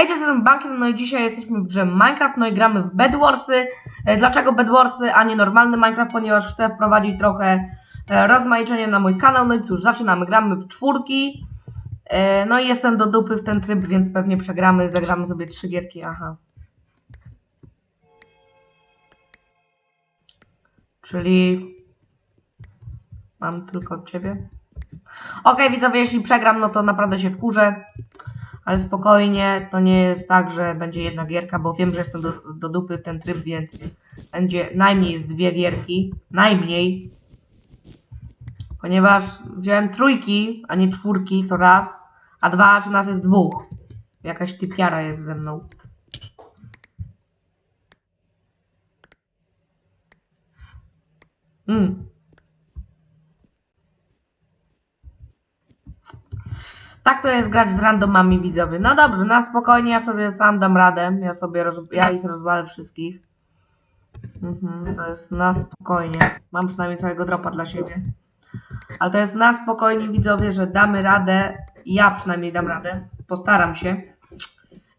Hej, jestem Bankier, no i dzisiaj jesteśmy w grze Minecraft, no i gramy w Bedwarsy. E, Dlaczego Bedwarsy, a nie normalny Minecraft? Ponieważ chcę wprowadzić trochę e, rozmaicenia na mój kanał. No i cóż, zaczynamy. Gramy w czwórki. E, No i jestem do dupy w ten tryb, więc pewnie przegramy. Zagramy sobie trzy gierki, aha. Czyli... Mam tylko od ciebie. Okej, widzowie, jeśli przegram, no to naprawdę się wkurzę. Ale spokojnie, to nie jest tak, że będzie jedna gierka, bo wiem, że jestem do, do dupy w ten tryb, więc będzie najmniej z dwie gierki. Najmniej. Ponieważ wziąłem trójki, a nie czwórki, to raz. A dwa, że nas jest dwóch. Jakaś typiara jest ze mną. Mm. Tak to jest grać z randomami widzowie. No dobrze, na spokojnie, ja sobie sam dam radę. Ja sobie roz... ja ich rozwalę wszystkich. Mhm, to jest na spokojnie. Mam przynajmniej całego dropa dla siebie. Ale to jest na spokojnie widzowie, że damy radę. Ja przynajmniej dam radę. Postaram się.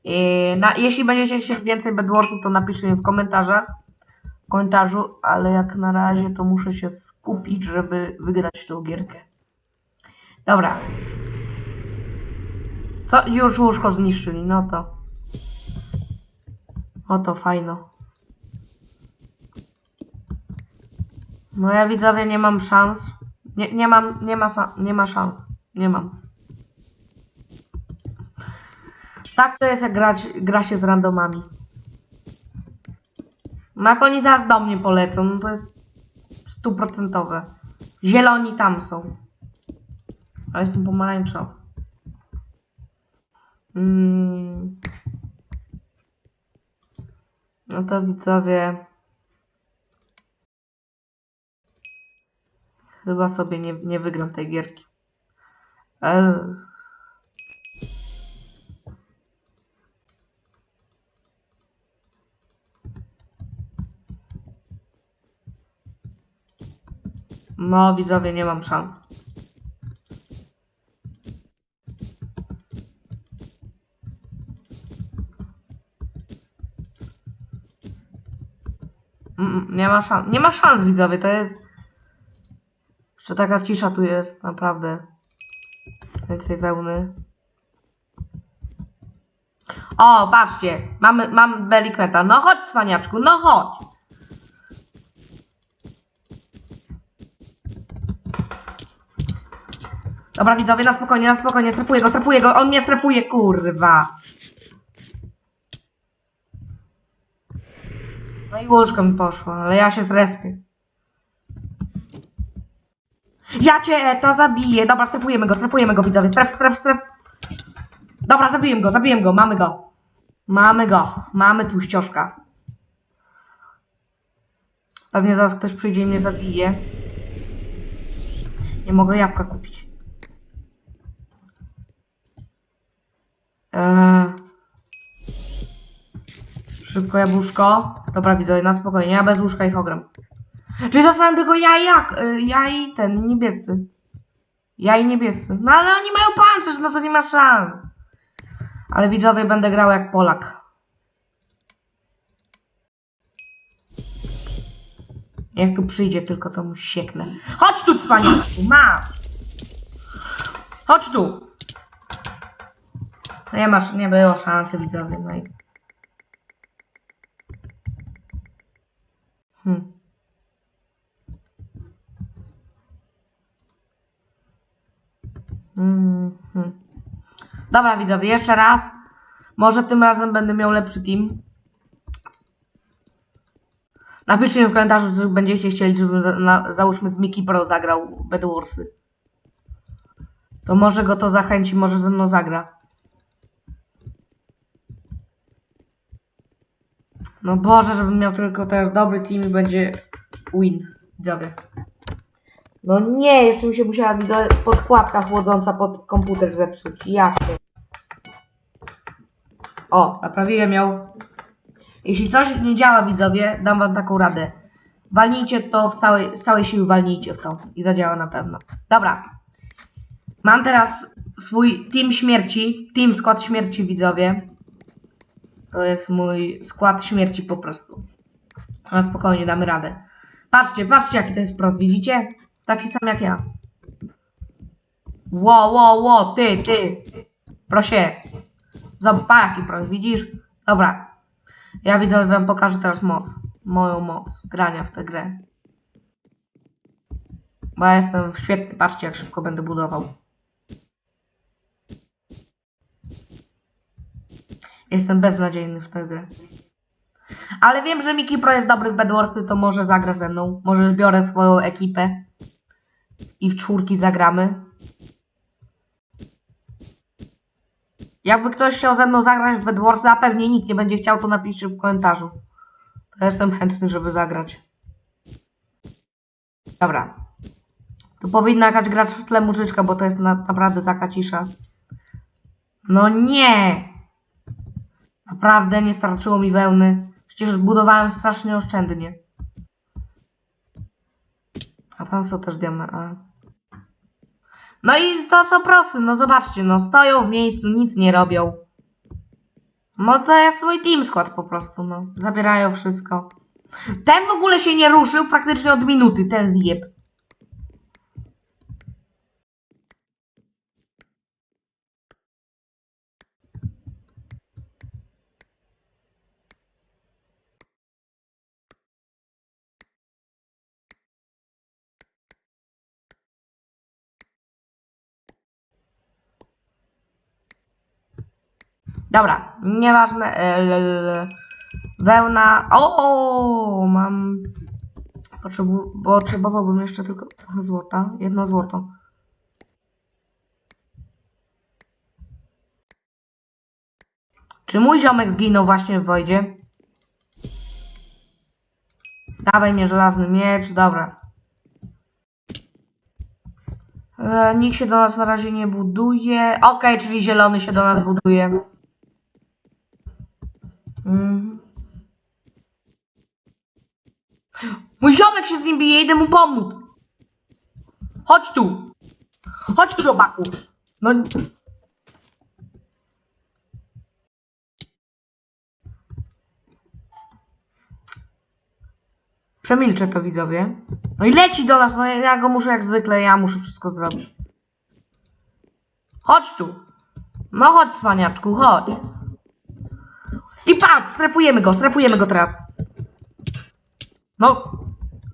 I na, jeśli będziecie chcieć więcej Bedwarsów, to napiszcie mi w komentarzach. W komentarzu, ale jak na razie to muszę się skupić, żeby wygrać tą gierkę. Dobra, co? Już łóżko zniszczyli, no to. O to fajno. No ja widzowie nie mam szans. Nie, nie mam, nie ma, nie ma szans. Nie mam. Tak to jest jak grać, gra się z randomami. No oni zaraz do mnie polecą, no to jest stuprocentowe. Zieloni tam są. A jestem pomarańczowy. Mm. No to widzowie. Chyba sobie nie, nie wygram tej gierki. No, widzowie, nie mam szans. Mm, Nie ma szans. Nie ma szans, widzowie, to jest. Jeszcze taka cisza tu jest, naprawdę. Więcej wełny. O, patrzcie, mamy, mam belikweta. No chodź, cwaniaczku, no chodź. Dobra, widzowie, na spokojnie, na spokojnie, strefuję go, strefuję go, on mnie strefuje, kurwa. No i łóżko mi poszło, ale ja się zrespię. Ja cię to zabiję. Dobra, strefujemy go, strefujemy go, widzowie. Stref, stref, stref. Dobra, zabiłem go, zabiłem go, mamy go. Mamy go, mamy tu ścieżka. Pewnie zaraz ktoś przyjdzie i mnie zabije. Nie mogę jabłka kupić. Eee... Szybko jabłuszko. Dobra, widzowie, na spokojnie. Ja bez łóżka ich ogram. Czyli zostałem tylko ja i jak? y, Ja i ten, niebiescy. Ja i niebiescy. No ale oni mają pancerz, no to nie ma szans. Ale widzowie, będę grał jak Polak. Jak tu przyjdzie, tylko to mu sieknę. Chodź tu, cwaniaczku, masz! Chodź tu! Nie masz, nie było szansy, widzowie, no i... Hmm. Mhm. Dobra, widzowie, jeszcze raz. Może tym razem będę miał lepszy team. Napiszcie mi w komentarzu, czy będziecie chcieli, żebym za, na, załóżmy z Mickey Pro zagrał Bedwarsy. To może go to zachęci, może ze mną zagra. No Boże, żebym miał tylko teraz dobry team i będzie win, widzowie. No nie, jeszcze mi się musiała podkładka chłodząca pod komputer zepsuć. Ja się. O, naprawiłem ją. Jeśli coś nie działa, widzowie, dam wam taką radę. Walnijcie to w całej, z całej siły, walnijcie w to i zadziała na pewno. Dobra. Mam teraz swój team śmierci, team skład śmierci, widzowie. To jest mój skład śmierci po prostu. Na spokojnie damy radę. Patrzcie, patrzcie jaki to jest prost, widzicie? Taki sam jak ja. Ło, ło, ło, ty, ty. Proszę. Zobacz, jaki prost, widzisz? Dobra. Ja widzę, wam pokażę teraz moc. Moją moc grania w tę grę. Bo ja jestem świetny. Patrzcie, jak szybko będę budował. Jestem beznadziejny w tę grę. Ale wiem, że Miki Pro jest dobry w Bedwarsy, to może zagra ze mną. Może zbiorę swoją ekipę i w czwórki zagramy. Jakby ktoś chciał ze mną zagrać w Bedwarsy, a pewnie nikt nie będzie chciał, to napiszcie w komentarzu. To jestem chętny, żeby zagrać. Dobra. Tu powinna jakaś grać w tle muzyczka, bo to jest na, naprawdę taka cisza. No nie! Naprawdę nie starczyło mi wełny. Przecież budowałem strasznie oszczędnie. A tam są też diamenty. No i to są prosy, no zobaczcie, no stoją w miejscu, nic nie robią. No to jest mój team skład po prostu, no. Zabierają wszystko. Ten w ogóle się nie ruszył praktycznie od minuty, ten zjeb. Dobra, nieważne. e, Wełna. O, mam. Potrzebu... Potrzebowałbym jeszcze tylko trochę złota. Jedno złoto. Czy mój ziomek zginął właśnie w wojdzie? Dawaj mnie żelazny miecz, dobra. E, nikt się do nas na razie nie buduje. Okej, czyli zielony się do nas buduje. Mój ziomek się z nim bije, idę mu pomóc. Chodź tu. Chodź tu, robaku. No. Przemilczę to widzowie. No i leci do nas, no ja go muszę jak zwykle, ja muszę wszystko zrobić. Chodź tu. No chodź, cwaniaczku, chodź. I patrz, strefujemy go, strefujemy go teraz. No.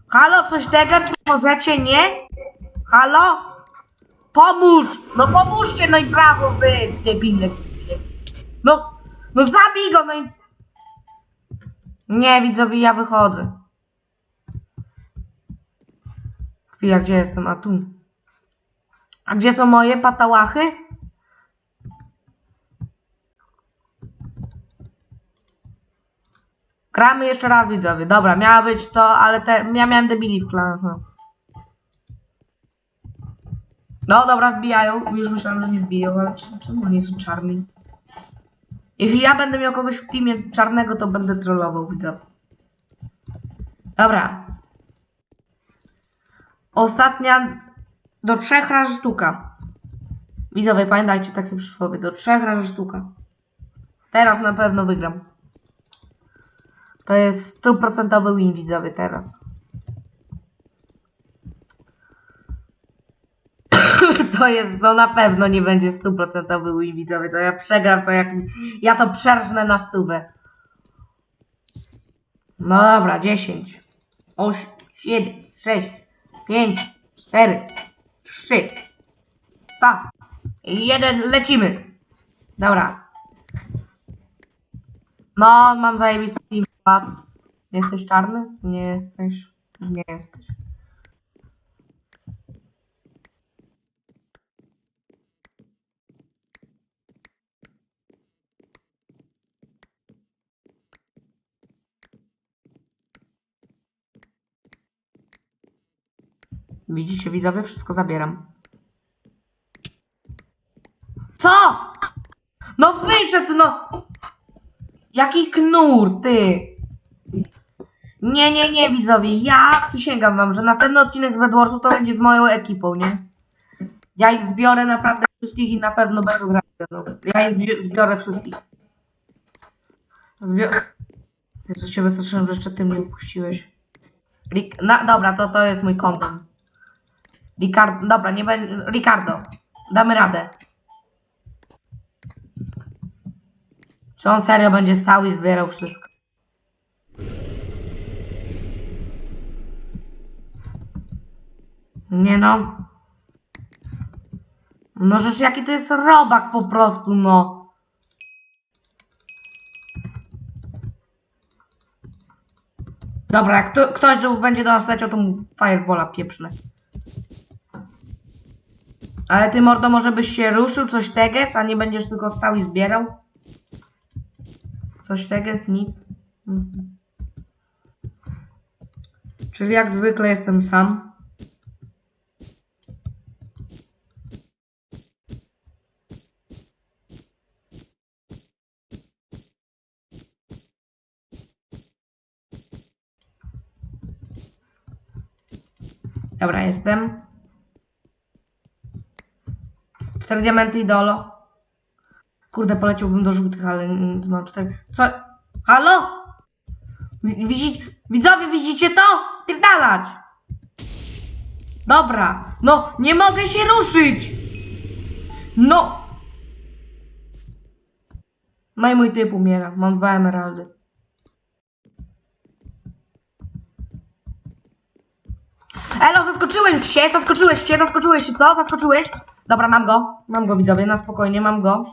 Halo, coś teraz możecie, nie? Halo? Pomóż! No pomóżcie, no i brawo, wy, debile. No, no zabij go, no i... Nie, widzowie, ja wychodzę. Chwila, gdzie jestem? A tu. A gdzie są moje patałachy? Gramy jeszcze raz, widzowie. Dobra, miała być to, ale te, ja miałem debili w klanach. No. no dobra, wbijają. Już myślałem, że nie wbiją, ale czemu oni są czarni? Jeśli ja będę miał kogoś w teamie czarnego, to będę trollował, widzowie. Dobra. Ostatnia do trzech razy sztuka. Widzowie, pamiętajcie takie przysłowie. Do trzech razy sztuka. Teraz na pewno wygram. To jest stuprocentowy win, widzowie, teraz. to jest, no na pewno nie będzie stuprocentowy win, widzowie. To ja przegram to jak... Ja to przerżnę na stówę. No dobra, 10, 8, 7, 6, 5, 4, 3, 2, 1, lecimy. Dobra. No, mam zajebisty team skład. Jesteś czarny? Nie jesteś. Nie jesteś. Widzicie, widzowie, wszystko zabieram. Co? No wyszedł, no! Jaki knur, ty! Nie, nie, nie, widzowie, ja przysięgam wam, że następny odcinek z Bedwarsów to będzie z moją ekipą, nie? Ja ich zbiorę naprawdę wszystkich i na pewno będą grać. Ja ich zbiorę wszystkich. Zbio... Jezu, się wystraszyłem, że jeszcze ty mnie upuściłeś. Rik... Na, dobra, to to jest mój kondom. Ricardo, dobra, nie będzie... Ricardo, damy radę. Czy on serio będzie stał i zbierał wszystko? Nie no. No żeż jaki to jest robak po prostu, no. Dobra, jak to, ktoś tu będzie do nas leciał, to mu firebola pieprzne. Ale ty, mordo, może byś się ruszył, coś teges, a nie będziesz tylko stał i zbierał? Coś teges, nic. Mhm. Czyli jak zwykle jestem sam. Dobra, jestem. Cztery diamenty i dolo. Kurde, poleciałbym do żółtych, ale mam cztery. Co? Halo? Wi- Widzi... Widzowie, widzicie to? Spierdalać! Dobra, no, nie mogę się ruszyć! No! No i mój typ umiera. Mam dwa emeraldy. Elo, zaskoczyłeś się, zaskoczyłeś się, zaskoczyłeś się, co? Zaskoczyłeś? Dobra, mam go. Mam go, widzowie, na spokojnie, mam go.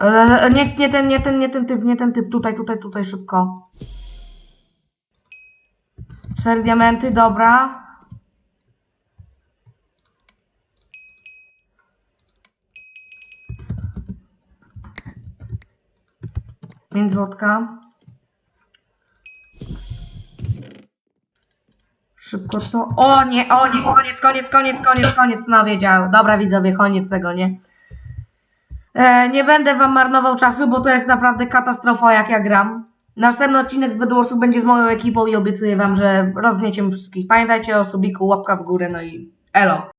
Eee, nie, nie ten, nie ten, nie ten typ, nie ten typ. Tutaj, tutaj, tutaj, szybko. Cztery diamenty, dobra. Pięć złotka. Szybko to. O nie, o nie, koniec, koniec, koniec, koniec, koniec. No wiedział. Dobra widzowie, koniec tego, nie? E, nie będę wam marnował czasu, bo to jest naprawdę katastrofa, jak ja gram. Następny odcinek z Bedwarsów będzie z moją ekipą i obiecuję wam, że roznieciemy wszystkich. Pamiętajcie o subiku, łapka w górę, no i elo.